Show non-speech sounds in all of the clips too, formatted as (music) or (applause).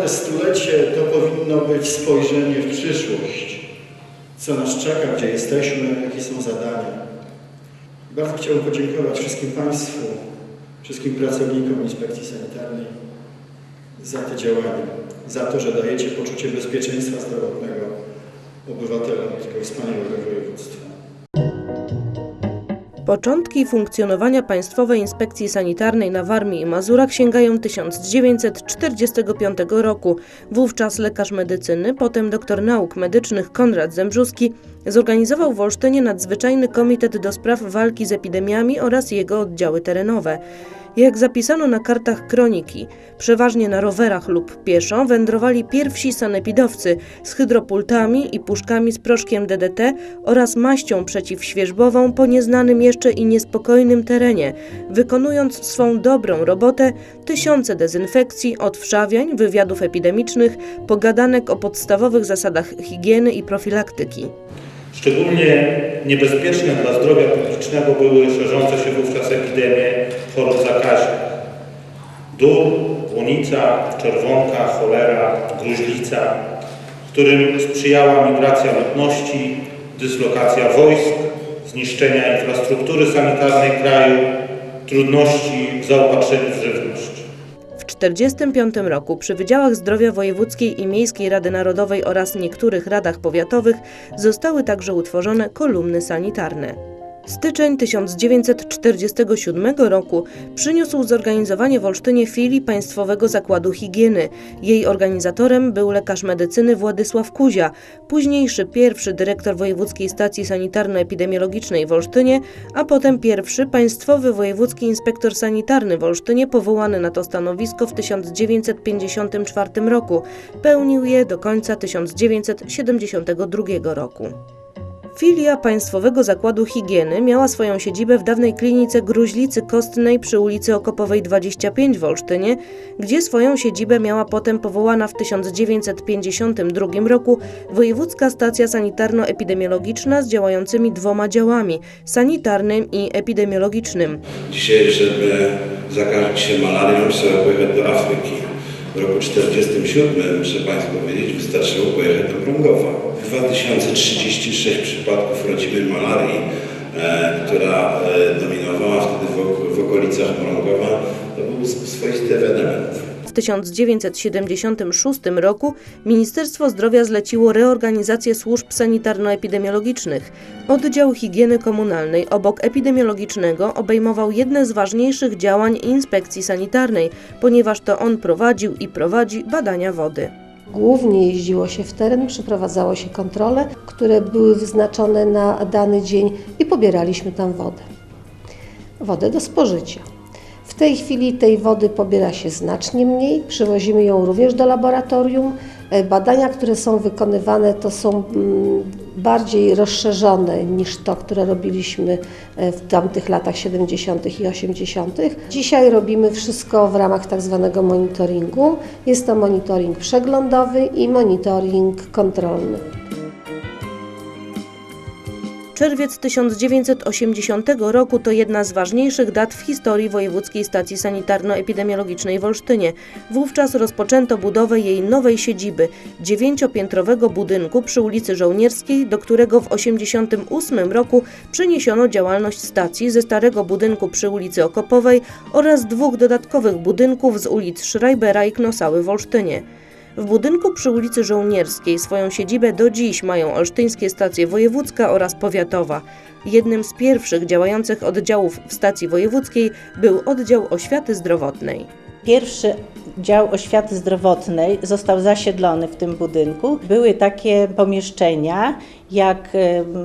naprawdę stulecie to powinno być spojrzenie w przyszłość. Co nas czeka, gdzie jesteśmy, jakie są zadania. Bardzo chciałbym podziękować wszystkim Państwu, wszystkim pracownikom Inspekcji Sanitarnej za te działania, za to, że dajecie poczucie bezpieczeństwa zdrowotnego obywatelom tego wspaniałego województwa. Początki funkcjonowania Państwowej Inspekcji Sanitarnej na Warmii i Mazurach sięgają 1945 roku. Wówczas lekarz medycyny, potem doktor nauk medycznych Konrad Zembrzuski zorganizował w Olsztynie nadzwyczajny komitet do spraw walki z epidemiami oraz jego oddziały terenowe. Jak zapisano na kartach kroniki, przeważnie na rowerach lub pieszo wędrowali pierwsi sanepidowcy z hydropultami i puszkami z proszkiem DDT oraz maścią przeciwświerzbową po nieznanym jeszcze i niespokojnym terenie, wykonując swą dobrą robotę tysiące dezynfekcji, odwszawiań, wywiadów epidemicznych, pogadanek o podstawowych zasadach higieny i profilaktyki. Szczególnie niebezpieczne dla zdrowia publicznego były szerzące się wówczas epidemie chorób zakaźnych. Dur, błonica, czerwonka, cholera, gruźlica, którym sprzyjała migracja ludności, dyslokacja wojsk, zniszczenia infrastruktury sanitarnej kraju, trudności w zaopatrzeniu w żywność. W 1945 roku przy Wydziałach Zdrowia Wojewódzkiej i Miejskiej Rady Narodowej oraz niektórych radach powiatowych zostały także utworzone kolumny sanitarne. Styczeń 1947 roku przyniósł zorganizowanie w Olsztynie filii Państwowego Zakładu Higieny. Jej organizatorem był lekarz medycyny Władysław Kuzia, późniejszy pierwszy dyrektor Wojewódzkiej Stacji Sanitarno-Epidemiologicznej w Olsztynie, a potem pierwszy państwowy wojewódzki inspektor sanitarny w Olsztynie powołany na to stanowisko w 1954 roku. Pełnił je do końca 1972 roku. Filia Państwowego Zakładu Higieny miała swoją siedzibę w dawnej klinice Gruźlicy Kostnej przy ulicy Okopowej 25 w Olsztynie, gdzie swoją siedzibę miała potem powołana w 1952 roku Wojewódzka Stacja Sanitarno-Epidemiologiczna z działającymi dwoma działami sanitarnym i epidemiologicznym. Dzisiaj, żeby zakazić się malarią, trzeba pojechać do Afryki. W roku 1947, muszę Państwu powiedzieć, wystarczyło pojechać do Brągowa. 2036 przypadków rodzimej malarii, e, która e, dominowała wtedy w, ok- w okolicach Brągowa, to był swoisty ewenement. W 1976 roku Ministerstwo Zdrowia zleciło reorganizację służb sanitarno-epidemiologicznych. Oddział higieny komunalnej obok epidemiologicznego obejmował jedne z ważniejszych działań inspekcji sanitarnej, ponieważ to on prowadził i prowadzi badania wody. Głównie jeździło się w teren, przeprowadzało się kontrole, które były wyznaczone na dany dzień i pobieraliśmy tam wodę. Wodę do spożycia. W tej chwili tej wody pobiera się znacznie mniej, przywozimy ją również do laboratorium. E, Badania, które są wykonywane, to są mm, bardziej rozszerzone niż to, które robiliśmy e, w tamtych latach 70. i 80. Dzisiaj robimy wszystko w ramach tak zwanego monitoringu. Jest to monitoring przeglądowy i monitoring kontrolny. Czerwiec 1980 roku to jedna z ważniejszych dat w historii Wojewódzkiej Stacji Sanitarno-Epidemiologicznej w Olsztynie. Wówczas rozpoczęto budowę jej nowej siedziby, dziewięciopiętrowego budynku przy ulicy Żołnierskiej, do którego w 1988 roku przeniesiono działalność stacji ze starego budynku przy ulicy Okopowej oraz dwóch dodatkowych budynków z ulic Schreibera i Knosały w Olsztynie. W budynku przy ulicy Żołnierskiej swoją siedzibę do dziś mają olsztyńskie stacje wojewódzka oraz powiatowa. Jednym z pierwszych działających oddziałów w stacji wojewódzkiej był oddział oświaty zdrowotnej. Pierwszy dział oświaty zdrowotnej został zasiedlony w tym budynku. Były takie pomieszczenia jak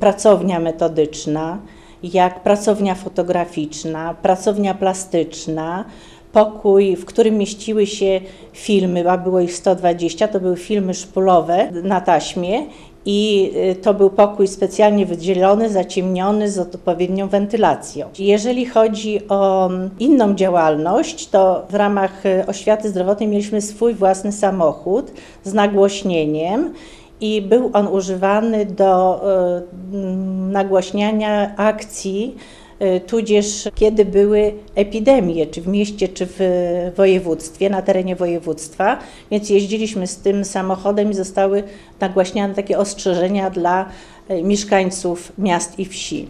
pracownia metodyczna, jak pracownia fotograficzna, pracownia plastyczna, pokój, w którym mieściły się filmy, a było ich 120, to były filmy szpulowe na taśmie i y, to był pokój specjalnie wydzielony, zaciemniony z odpowiednią wentylacją. Jeżeli chodzi o mm, inną działalność, to w ramach y, oświaty zdrowotnej mieliśmy swój własny samochód z nagłośnieniem i był on używany do y, mm, nagłaśniania akcji tudzież kiedy były epidemie, czy w mieście, czy w województwie, na terenie województwa, więc jeździliśmy z tym samochodem i zostały nagłaśniane takie ostrzeżenia dla y, mieszkańców miast i wsi.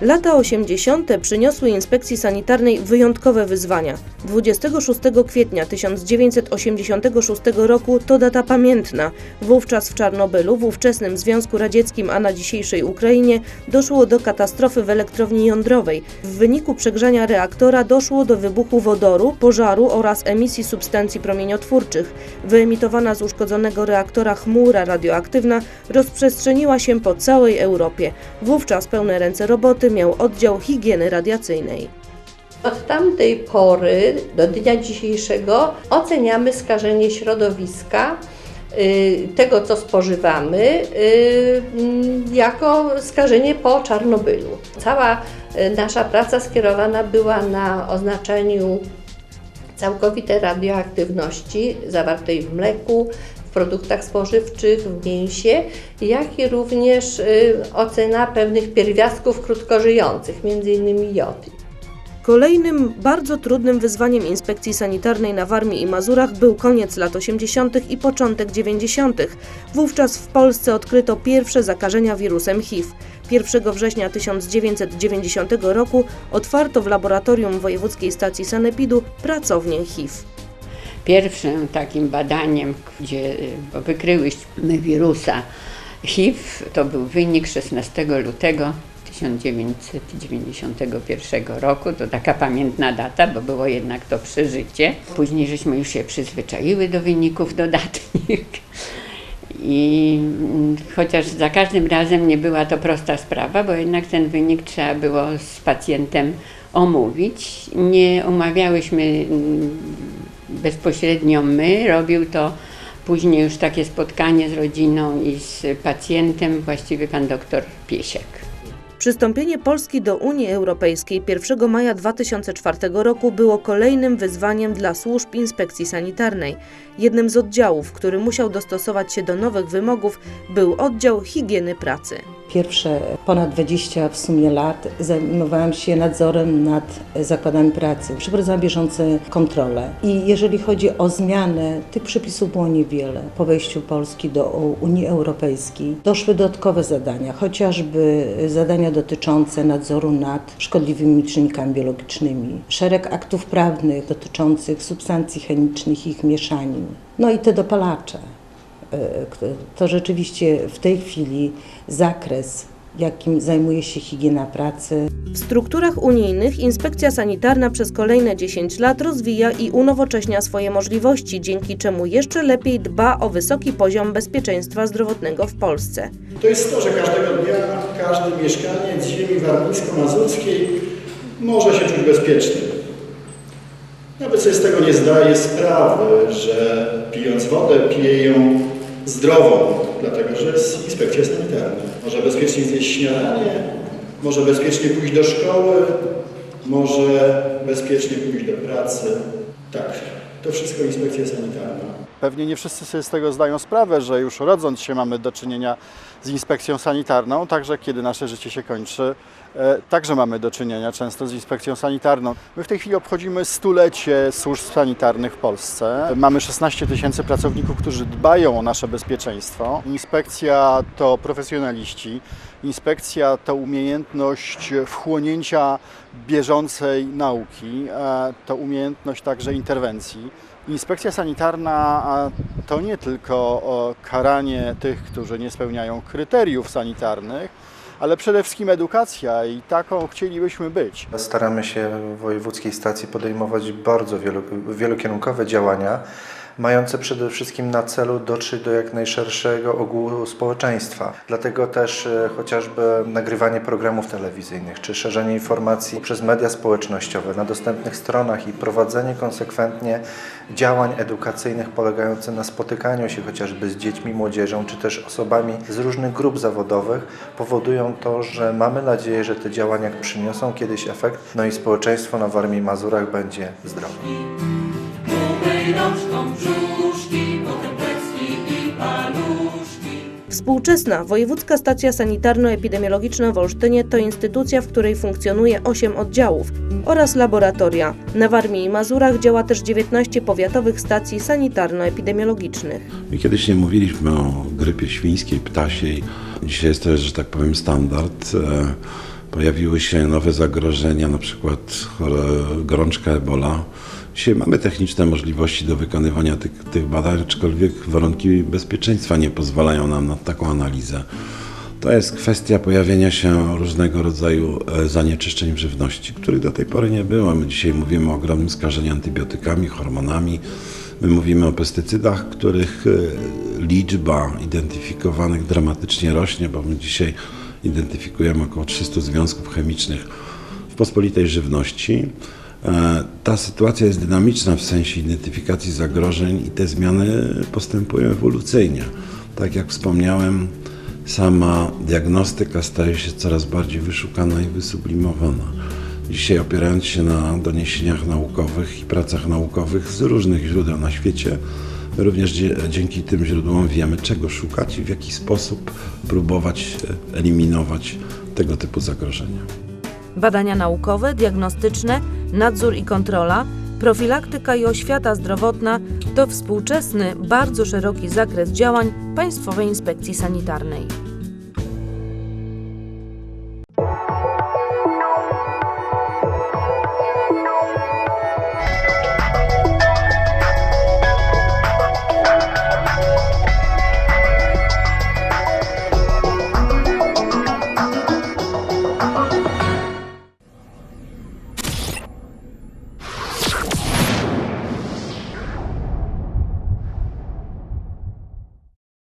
Lata 80. przyniosły inspekcji sanitarnej wyjątkowe wyzwania. 26 kwietnia 1986 roku to data pamiętna. Wówczas w Czarnobylu, w ówczesnym Związku Radzieckim, a na dzisiejszej Ukrainie, doszło do katastrofy w elektrowni jądrowej. W wyniku przegrzania reaktora doszło do wybuchu wodoru, pożaru oraz emisji substancji promieniotwórczych. Wyemitowana z uszkodzonego reaktora chmura radioaktywna rozprzestrzeniła się po całej Europie. Wówczas pełne ręce roboty miał oddział higieny radiacyjnej. Od tamtej pory do dnia dzisiejszego oceniamy skażenie środowiska, y, tego co spożywamy, y, mm, jako skażenie po Czarnobylu. Cała y, nasza praca skierowana była na oznaczeniu całkowitej radioaktywności zawartej w mleku, produktach spożywczych, w mięsie, jak i również y, ocena pewnych pierwiastków krótkożyjących, m.in. jodu. Kolejnym bardzo trudnym wyzwaniem inspekcji sanitarnej na Warmii i Mazurach był koniec lat 80. i początek 90. Wówczas w Polsce odkryto pierwsze zakażenia wirusem HIV. 1 września 1990 roku otwarto w laboratorium Wojewódzkiej Stacji Sanepidu pracownię HIV. Pierwszym takim badaniem, gdzie y, wykryłyśmy wirusa HIV, to był wynik 16 lutego 1991 roku. To taka pamiętna data, bo było jednak to przeżycie. Później żeśmy już się przyzwyczaiły do wyników dodatnich. (laughs) I mm, chociaż za każdym razem nie była to prosta sprawa, bo jednak ten wynik trzeba było z pacjentem omówić. Nie umawiałyśmy mm, bezpośrednio my, robił to później już takie spotkanie z rodziną i z pacjentem, właściwie pan doktor Piesiek. Przystąpienie Polski do Unii Europejskiej 1 maja 2004 roku było kolejnym wyzwaniem dla służb inspekcji sanitarnej. Jednym z oddziałów, który musiał dostosować się do nowych wymogów, był oddział higieny pracy. Pierwsze ponad 20 w sumie lat zajmowałam się nadzorem nad zakładami pracy. Przeprowadzałam bieżące kontrole i jeżeli chodzi o zmianę, tych przepisów było niewiele. Po wejściu Polski do Unii Europejskiej doszły dodatkowe zadania, chociażby zadania dotyczące nadzoru nad szkodliwymi czynnikami biologicznymi, szereg aktów prawnych dotyczących substancji chemicznych i ich mieszanin, no i te dopalacze. E, To rzeczywiście w tej chwili zakres, jakim zajmuje się higiena pracy, W strukturach unijnych inspekcja sanitarna przez kolejne 10 lat rozwija i unowocześnia swoje możliwości, dzięki czemu jeszcze lepiej dba o wysoki poziom bezpieczeństwa zdrowotnego w Polsce. To jest to, że każdego dnia każdy mieszkaniec ziemi warmińsko-mazurskiej może się czuć bezpieczny. Nawet sobie z tego nie zdaje sprawy, że pijąc wodę pije ją zdrową, dlatego że jest inspekcja sanitarna. Może bezpiecznie zjeść śniadanie, może bezpiecznie pójść do szkoły, może bezpiecznie pójść do pracy. Tak, to wszystko inspekcja sanitarna. Pewnie nie wszyscy sobie z tego zdają sprawę, że już rodząc się mamy do czynienia z inspekcją sanitarną, także kiedy nasze życie się kończy, e, także mamy do czynienia często z inspekcją sanitarną. My w tej chwili obchodzimy stulecie służb sanitarnych w Polsce. Mamy 16 tysięcy pracowników, którzy dbają o nasze bezpieczeństwo. Inspekcja to profesjonaliści, inspekcja to umiejętność wchłonięcia bieżącej nauki, e, to umiejętność także interwencji. Inspekcja sanitarna to nie tylko karanie tych, którzy nie spełniają kryteriów sanitarnych, ale przede wszystkim edukacja i taką chcielibyśmy być. Staramy się w wojewódzkiej stacji podejmować bardzo wielokierunkowe działania, mające przede wszystkim na celu dotrzeć do jak najszerszego ogółu społeczeństwa. Dlatego też e, chociażby nagrywanie programów telewizyjnych, czy szerzenie informacji przez media społecznościowe na dostępnych stronach i prowadzenie konsekwentnie działań edukacyjnych polegających na spotykaniu się chociażby z dziećmi, młodzieżą, czy też osobami z różnych grup zawodowych powodują to, że mamy nadzieję, że te działania przyniosą kiedyś efekt, no i społeczeństwo na Warmii i Mazurach będzie zdrowe. W Współczesna Wojewódzka Stacja Sanitarno-Epidemiologiczna w Olsztynie to instytucja, w której funkcjonuje 8 oddziałów oraz laboratoria. Na Warmii i Mazurach działa też 19 powiatowych stacji sanitarno-epidemiologicznych. My kiedyś nie mówiliśmy o grypie świńskiej, ptasiej. Dzisiaj jest to, że tak powiem, standard. E, Pojawiły się nowe zagrożenia, na przykład gorączka Ebola. Dzisiaj mamy techniczne możliwości do wykonywania tych, tych badań, aczkolwiek warunki bezpieczeństwa nie pozwalają nam na taką analizę. To jest kwestia pojawienia się różnego rodzaju e, zanieczyszczeń w żywności, których do tej pory nie było. My dzisiaj mówimy o ogromnym skażeniu antybiotykami, hormonami. My mówimy o pestycydach, których e, liczba identyfikowanych dramatycznie rośnie, bo my dzisiaj identyfikujemy około 300 związków chemicznych w pospolitej żywności. E, Ta sytuacja jest dynamiczna w sensie identyfikacji zagrożeń i te zmiany postępują ewolucyjnie. Tak jak wspomniałem, sama diagnostyka staje się coraz bardziej wyszukana i wysublimowana. Dzisiaj opierając się na doniesieniach naukowych i pracach naukowych z różnych źródeł na świecie, również dzięki tym źródłom wiemy, czego szukać i w jaki sposób próbować e, eliminować tego typu zagrożenia. Badania naukowe, diagnostyczne, nadzór i kontrola, profilaktyka i oświata zdrowotna to współczesny, bardzo szeroki zakres działań Państwowej Inspekcji Sanitarnej.